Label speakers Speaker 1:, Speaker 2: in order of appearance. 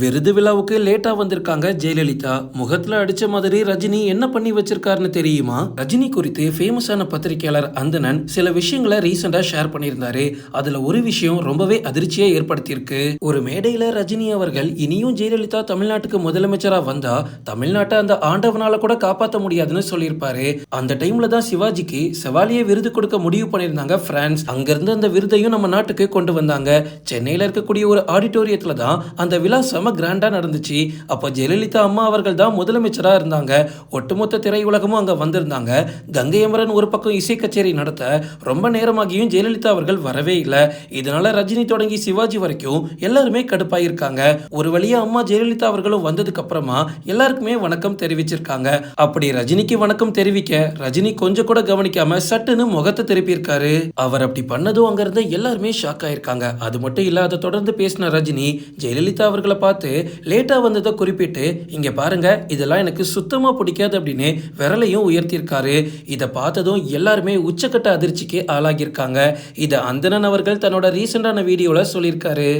Speaker 1: விருது விழாவுக்கு லேட்டா வந்திருக்காங்க ஜெயலலிதா. முகத்துல அடிச்ச மாதிரி ரஜினி என்ன பண்ணி வச்சிருக்காருன்னு தெரியுமா? ரஜினி குறித்து ஃபேமஸான பத்திரிகையாளர் அந்தனன் சில விஷயங்களை ரீசெண்டா ஷேர் பண்ணியிருந்தாரு. அதுல ஒரு விஷயம் ரொம்பவே அதிர்ச்சியை ஏற்படுத்தியிருக்கு. ஒரு மேடையில ரஜினி அவர்கள் இனியும் ஜெயலலிதா தமிழ்நாட்டுக்கு முதலமைச்சரா வந்தா தமிழ்நாட்டை அந்த ஆண்டவனால கூட காப்பாற்ற முடியாதுன்னு சொல்லியிருப்பாரு. அந்த டைம்ல தான் சிவாஜிக்கு செவாலிய விருது கொடுக்க முடிவு பண்ணியிருந்தாங்க பிரான்ஸ் அங்கிருந்து அந்த விருதையும் நம்ம நாட்டுக்கு கொண்டு வந்தாங்க. சென்னையில இருக்கக்கூடிய ஒரு ஆடிட்டோரியத்துல தான் அந்த விழா செம கிராண்டா நடந்துச்சு. அப்போ ஜெயலலிதா அம்மா அவர்கள் தான் முதலமைச்சரா இருந்தாங்க. ஒட்டுமொத்த திரையுலகமும் அங்க வந்திருந்தாங்க. கங்கை அமரன் ஒரு பக்கம் இசை கச்சேரி நடத்த ரொம்ப நேரமாகியும் ஜெயலலிதா அவர்கள் வரவே இல்லை. இதனால ரஜினி தொடங்கி சிவாஜி வரைக்கும் எல்லாருமே கடுப்பாயிருக்காங்க. ஒரு வழியா அம்மா ஜெயலலிதா அவர்களும் வந்ததுக்கு அப்புறமா எல்லாருக்குமே வணக்கம் தெரிவிச்சிருக்காங்க. அப்படி ரஜினிக்கு வணக்கம் தெரிவிக்க ரஜினி கொஞ்சம் கூட கவனிக்காம சட்டுன்னு முகத்தை திருப்பியிருக்காரு. அவர் அப்படி பண்ணதும் அங்கிருந்து எல்லாருமே ஷாக் ஆயிருக்காங்க. அது மட்டும் இல்லாத தொடர்ந்து பேசின ரஜினி ஜெயலலிதா அவர்களை பார்த்து பார்த்து லேட்டாக வந்ததை குறிப்பிட்டு இங்கே பாருங்க இதெல்லாம் எனக்கு சுத்தமாக பிடிக்காது அப்படின்னு விரலையும் உயர்த்தியிருக்காரு. இதை பார்த்ததும் எல்லாருமே உச்சக்கட்ட அதிர்ச்சிக்கு ஆளாகியிருக்காங்க. இதை அந்தணன் அவர்கள் தன்னோட ரீசெண்டான வீடியோவில் சொல்லியிருக்காரு.